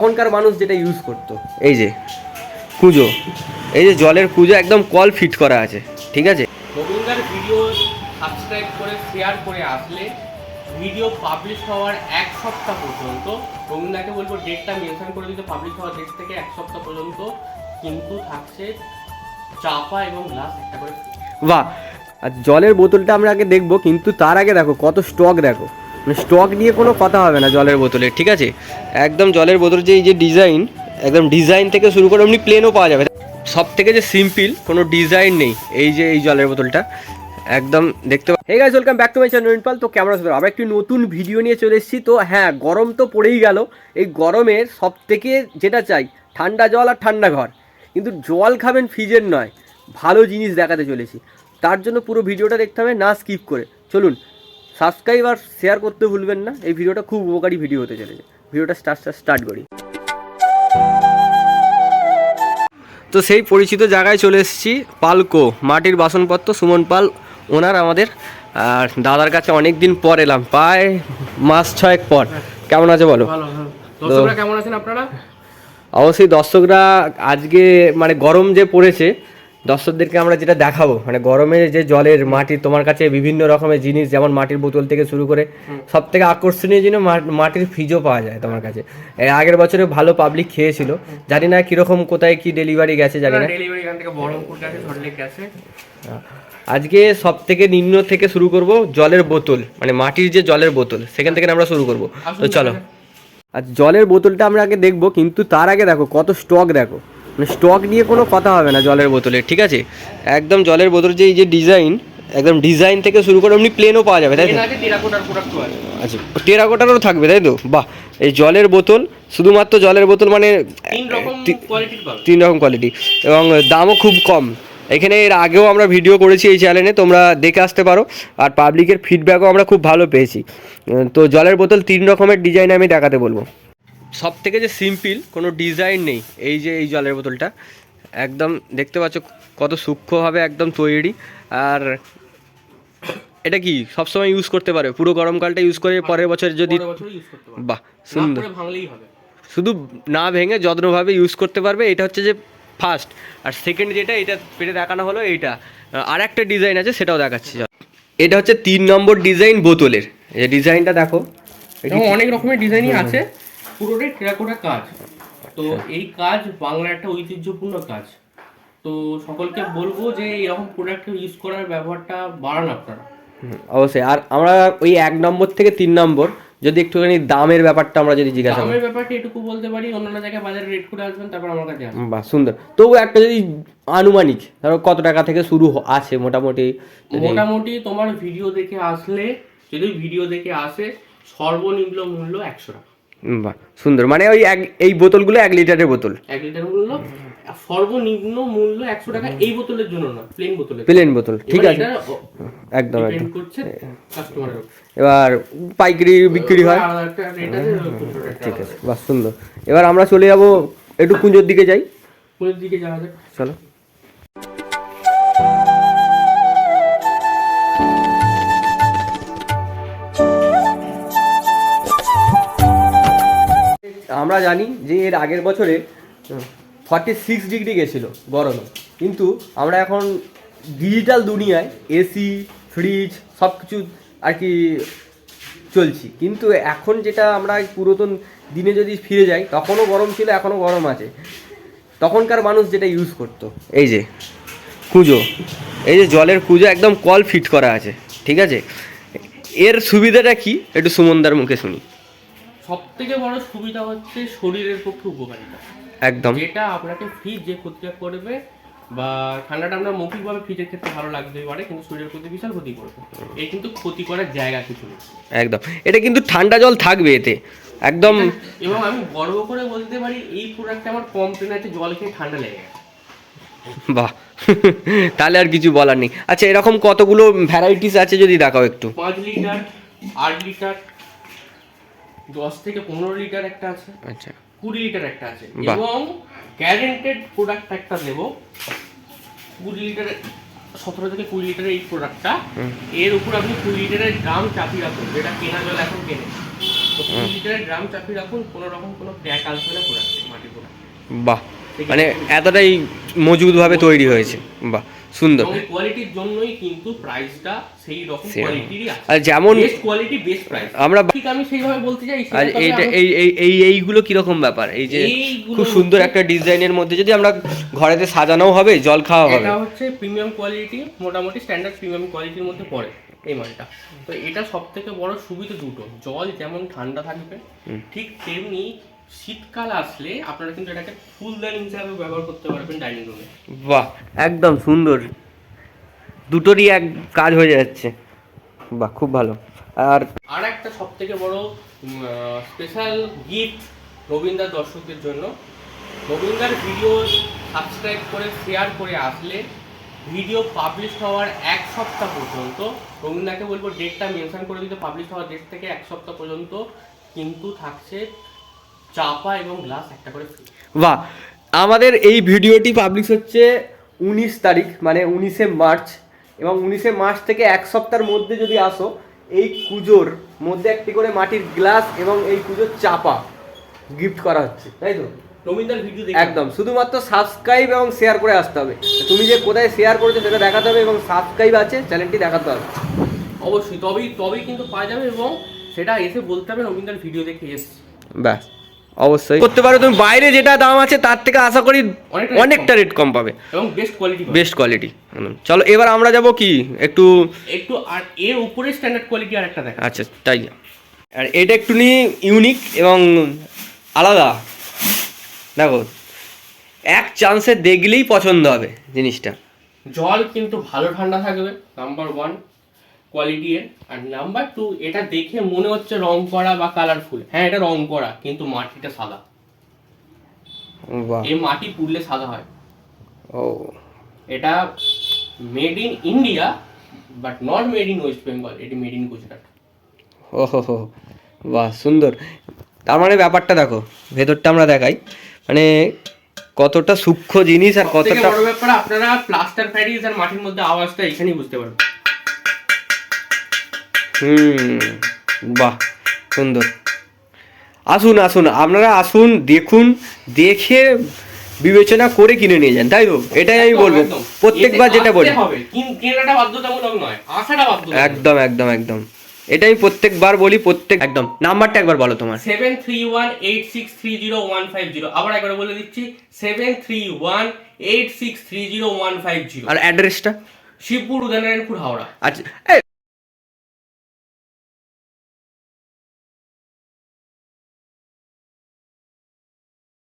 তখনকার মানুষ যেটা ইউজ করতো। এই যে কুজো। এই যে জলের কুজো একদম কল ফিট করা আছে ঠিক আছে? গোবিন্দার ভিডিও সাবস্ক্রাইব করে শেয়ার করে আসলে ভিডিও পাবলিশ হওয়ার এক সপ্তাহ পর্যন্ত গোবিন্দাকে বলব ডেটটা মেনশন করে দিতে পাবলিশ হওয়ার ডেট থেকে এক সপ্তাহ পর্যন্ত কিন্তু থাকছে চাপা এবং গ্লাস একটা করে। বাহ! আর জলের বোতলটা আমরা আগে দেখব কিন্তু তার আগে দেখো কত স্টক দেখো। স্টক নিয়ে কোনো কথা হবে না জলের বোতলে, ঠিক আছে? একদম জলের বোতল যে এই যে ডিজাইন একদম ডিজাইন থেকে শুরু করে এমনি প্লেনও পাওয়া যাবে। সব থেকে যে সিম্পল কোনো ডিজাইন নেই এই যে এই জলের বোতলটা। একদম দেখতে hey guys welcome back to my channel পাল তো কেমন আছো আবার একটি নতুন ভিডিও নিয়ে চলে এসেছি। তো হ্যাঁ গরম তো পড়েই গেল। এই গরমের সব থেকে যেটা চাই, ঠান্ডা জল আর ঠান্ডা ঘর। কিন্তু জল খাবেন ফ্রিজের নয়, ভালো জিনিস দেখাতে চলেছি। তার জন্য পুরো ভিডিওটা দেখতে হবে, না স্কিপ করে। চলুন সাবস্ক্রাইব আর শেয়ার করতে ভুলবেন না। এই ভিডিওটা খুব উপকারী ভিডিও হতে চলেছে। ভিডিওটা স্টার্ট স্টার্ট করি। তো সেই পরিচিত জায়গায় চলে এসেছি পালকো মাটির বাসনপত্র সুমন পাল ওনার আমাদের আর দাদার কাছে অনেক দিন পর এলাম প্রায় মাস ছয়েক পর। কেমন আছে বলো? ভালো ভালো। দর্শকরা কেমন আছেন আপনারা? অবশ্যই দর্শকরা আজকে মানে গরম যে পড়েছে দর্শকদেরকে আমরা যেটা দেখাবো মানে গরমের যে জলের মাটি তোমার কাছে বিভিন্ন রকমের জিনিস যেমন মাটির বোতল থেকে শুরু করে সব থেকে আকর্ষণীয় জিনিস মাটির ফ্রিজও পাওয়া যায় তোমার কাছে। এর আগের বছরে ভালো পাবলিক খেয়েছিল। জানি না কীরকম কোথায় কি ডেলিভারি গেছে জানি না। ডেলিভারি এখান থেকে বহরমপুর গেছে সল্টলেক গেছে। আজকে সব থেকে নিম্ন থেকে শুরু করব জলের বোতল মানে মাটির যে জলের বোতল সেখান থেকে আমরা শুরু করব। তো চলো। আর জলের বোতলটা আমরা আগে দেখব কিন্তু তার আগে দেখো কত স্টক দেখো। স্টক নিয়ে কোনো কথা হবে না জলের বোতলে ঠিক আছে? একদম জলের বোতল যে এই যে ডিজাইন একদম ডিজাইন থেকে শুরু করে এমনি প্লেনও পাওয়া যাবে তাই তো? আচ্ছা টেরাকোটারও থাকবে তাই তো? বাহ এই জলের বোতল শুধুমাত্র জলের বোতল মানে তিন রকম কোয়ালিটি এবং দামও খুব কম। এখানে এর আগেও আমরা ভিডিও করেছি এই চ্যানেলে তোমরা দেখে আসতে পারো আর পাবলিকের ফিডব্যাকও আমরা খুব ভালো পেয়েছি। তো জলের বোতল তিন রকমের ডিজাইন আমি দেখাতে বলব। সব থেকে যে সিম্পল কোনো ডিজাইন নেই এই যে এই জলের বোতলটা একদম দেখতে পাচ্ছ কত সূক্ষ্মভাবে একদম তৈরি আর এটা কি সবসময় ইউজ করতে পারে? পুরো গরমকালটা ইউজ করে পরের বছর যদি পরের বছর ইউজ করতে পারবে বাহ না সুন্দর। শুধু না ভেঙে যত্নভাবে ইউজ করতে পারবে এটা হচ্ছে যে ফার্স্ট আর সেকেন্ড যেটা এটা পেটে দেখানো হলো এইটা। আর একটা ডিজাইন আছে সেটাও দেখাচ্ছি। এটা হচ্ছে তিন নম্বর ডিজাইন বোতলের। এই ডিজাইনটা দেখো। অনেক রকমের ডিজাইনই আছে। পুরোটাই টেরাকোটা কাজ। তো এই কাজ বাংলার একটা ঐতিহ্যপূর্ণ কাজ। তো সকলকে বলব যে এরকম প্রোডাক্ট ইউজ করার ব্যবহারটা বাড়ান আপনারা। অবশ্যই। আর আমরা ওই এক নম্বর থেকে তিন নম্বর যদি একটুখানি দামের ব্যাপারটা আমরা যদি জিজ্ঞাসা করি। দামের ব্যাপারটা এটুকু বলতে পারি অন্যান্য জায়গায় বাজারে রেট করে আসবেন তারপর আমার কাছে আসবেন। বাহ সুন্দর। তবু একটা যদি আনুমানিক ধরো কত টাকা থেকে শুরু আছে মোটামুটি? মোটামুটি তোমার ভিডিও দেখে আসলে যদি ভিডিও দেখে আসে সর্বনিম্ন মূল্য একশো টাকা। বাহ সুন্দর। মানে ওই এক এই বোতলগুলো এক লিটারের বোতল। এক লিটার মূল্য সর্বনিম্ন মূল্য একশো টাকা এই বোতলের জন্য না প্লেন বোতলের প্লেন বোতল ঠিক আছে। একদম একদম। এবার পাইকারি বিক্রি হয়। ঠিক আছে বাহ সুন্দর। এবার আমরা চলে যাব একটু কুঞ্জোর দিকে যাই। কোনের দিকে যাওয়া যাক। চলো। আমরা জানি যে এর আগের বছরে ফর্টি সিক্স ডিগ্রি গেছিল গরমে। কিন্তু আমরা এখন ডিজিটাল দুনিয়ায় এসি ফ্রিজ সব কিছু আর কি চলছি। কিন্তু এখন যেটা আমরা পুরাতন দিনে যদি ফিরে যাই, তখনও গরম ছিল, এখনও গরম আছে। তখনকার মানুষ যেটা ইউজ করতো, এই যে কুঁজো। এই যে জলের কুঁজো একদম কল ফিট করা আছে, ঠিক আছে? এর সুবিধাটা কি? একটু সুমনদার মুখে শুনি। সব থেকে বড় সুবিধা হচ্ছে শরীরের পক্ষে উপকারিতা। একদম। যেটা আপনাকে ফ্রিজ যে ক্ষতিটা করবে বা ঠান্ডাটা আমরা মৌখিকভাবে ফ্রিজের ক্ষেত্রে ভালো লাগতেই পারে কিন্তু শরীরের প্রতি বিশাল ক্ষতি করবে। এই কিন্তু ক্ষতি করার জায়গা কিছু নেই। একদম। এটা কিন্তু ঠান্ডা জল থাকবে এতে। একদম। এবং আমি গর্ব করে বলতে পারি এই প্রোডাক্টটা আমার কম টেনাতে জল খেয়ে ঠান্ডা লেগে গেছে। বাহ। তাহলে আর কিছু বলার নেই। আচ্ছা এরকম কতগুলো ভ্যারাইটিস আছে যদি দেখাও একটু? পাঁচ লিটার আট লিটার দশ থেকে পনেরো লিটার একটা আছে আচ্ছা। কুড়ি লিটার একটা আছে। এবং গ্যারেন্টেড প্রোডাক্ট একটা দেবো। কুড়ি লিটারের সতেরো থেকে কুড়ি লিটারের এই প্রোডাক্টটা এর উপর আপনি কুড়ি লিটারের দাম চাপিয়ে রাখুন যেটা কেনা জল এখন কেনে। তো কুড়ি লিটারের ড্রাম চাপিয়ে রাখুন কোনো রকম কোনো ক্র্যাক আসবে না পোড়াচ্ছে মাটি পোড়া বাহ। মানে এতটাই মজবুতভাবে তৈরি হয়েছে। বাহ। সুন্দর। কোয়ালিটির জন্যই কিন্তু প্রাইসটা সেই রকম কোয়ালিটিরই আছে। আর যেমন বেস্ট কোয়ালিটি বেস্ট প্রাইস আমরা ঠিক আমি সেইভাবে বলতে চাই আর এইটা এই এই এই এইগুলো কীরকম ব্যাপার? এই যে খুব সুন্দর একটা ডিজাইনের মধ্যে যদি আমরা ঘরেতে সাজানোও হবে জল খাওয়া হবে। এটা হচ্ছে প্রিমিয়াম কোয়ালিটি মোটামুটি স্ট্যান্ডার্ড প্রিমিয়াম কোয়ালিটির মধ্যে পড়ে এই মালটা। তো এটা সব থেকে বড় সুবিধা দুটো। জল যেমন ঠান্ডা থাকবে ঠিক তেমনি শীতকাল আসলে আপনারা কিন্তু এটাকে ফুলদানি হিসাবে ব্যবহার করতে পারবেন ডাইনিং রুমে। বাহ একদম সুন্দর। দুটোরই এক কাজ হয়ে যাচ্ছে। বাহ খুব ভালো। আর আর একটা সব থেকে বড় স্পেশাল গিফট রবীন্দার দর্শকদের জন্য। রবীন্দার ভিডিও সাবস্ক্রাইব করে শেয়ার করে আসলে ভিডিও পাবলিশ হওয়ার এক সপ্তাহ পর্যন্ত রবীন্দাকে বলব ডেটটা মেনশন করে দিতে পাবলিশ হওয়ার ডেট থেকে এক সপ্তাহ পর্যন্ত কিন্তু থাকছে চাপা এবং গ্লাস একটা করে। বাহ আমাদের এই ভিডিওটি পাবলিশ হচ্ছে উনিশ তারিখ মানে উনিশে মার্চ। এবং উনিশে মার্চ থেকে এক সপ্তাহের মধ্যে যদি আসো এই পুজোর মধ্যে একটি করে মাটির গ্লাস এবং এই পুজোর চাপা গিফট করা হচ্ছে তাই তো? রবীন্দার ভিডিও একদম শুধুমাত্র সাবস্ক্রাইব এবং শেয়ার করে আসতে হবে। তুমি যে কোথায় শেয়ার করেছ সেটা দেখাতে হবে এবং সাবস্ক্রাইব আছে চ্যানেলটি দেখাতে হবে। অবশ্যই তবেই তবেই কিন্তু পাওয়া যাবে এবং সেটা এসে বলতে হবে রবীন্দার ভিডিও দেখে এসছি। ব্যাস। অবশ্যই। করতে পারো তুমি বাইরে যেটা দাম আছে তার থেকে আশা করি অনেকটা রেট কম। পাবে। এবং বেস্ট কোয়ালিটি বেস্ট কোয়ালিটি চলো এবার আমরা যাব কি? একটু একটু আর এর উপরে স্ট্যান্ডার্ড কোয়ালিটি আর একটা দেখা আচ্ছা তাই। আর এটা একটু নিয়ে ইউনিক এবং আলাদা। দেখো এক চান্সে দেখলেই পছন্দ হবে জিনিসটা। জল কিন্তু ভালো ঠান্ডা থাকবে নাম্বার ওয়ান কোয়ালিটি এর। আর নাম্বার টু এটা দেখে মনে হচ্ছে রং করা বা কালারফুল হ্যাঁ এটা রং করা কিন্তু মাটিটা সাদা। এই মাটি পুড়লে সাদা হয়। ও। এটা made in India but not made in West Bengal এটি মেড ইন গুজরাট ও হো হো বাহ সুন্দর। তার মানে ব্যাপারটা দেখো ভেতরটা আমরা দেখাই। মানে কতটা সূক্ষ্ম জিনিস আর কতটা বড় ব্যাপার আপনারা প্লাস্টার প্যারিস আর মাটির মধ্যে আওয়াজটা এখানেই বুঝতে পারবেন। হুম বাহ সুন্দর। আসুন আসুন আপনারা আসুন দেখুন দেখে বিবেচনা করে কিনে নিয়ে যান তাই তো? এটাই আমি বলব। প্রত্যেকবার যেটা বলি। একদম একদম একদম। এটা আমি প্রত্যেকবার বলি প্রত্যেক একদম। নাম্বারটা একবার বলো তোমার। Seven three one eight six three zero one five zero আবার একবার বলে দিচ্ছি seven three one eight six three zero one five zero আর অ্যাড্রেসটা শিবপুর উদয়নারায়ণপুর হাওড়া। আচ্ছা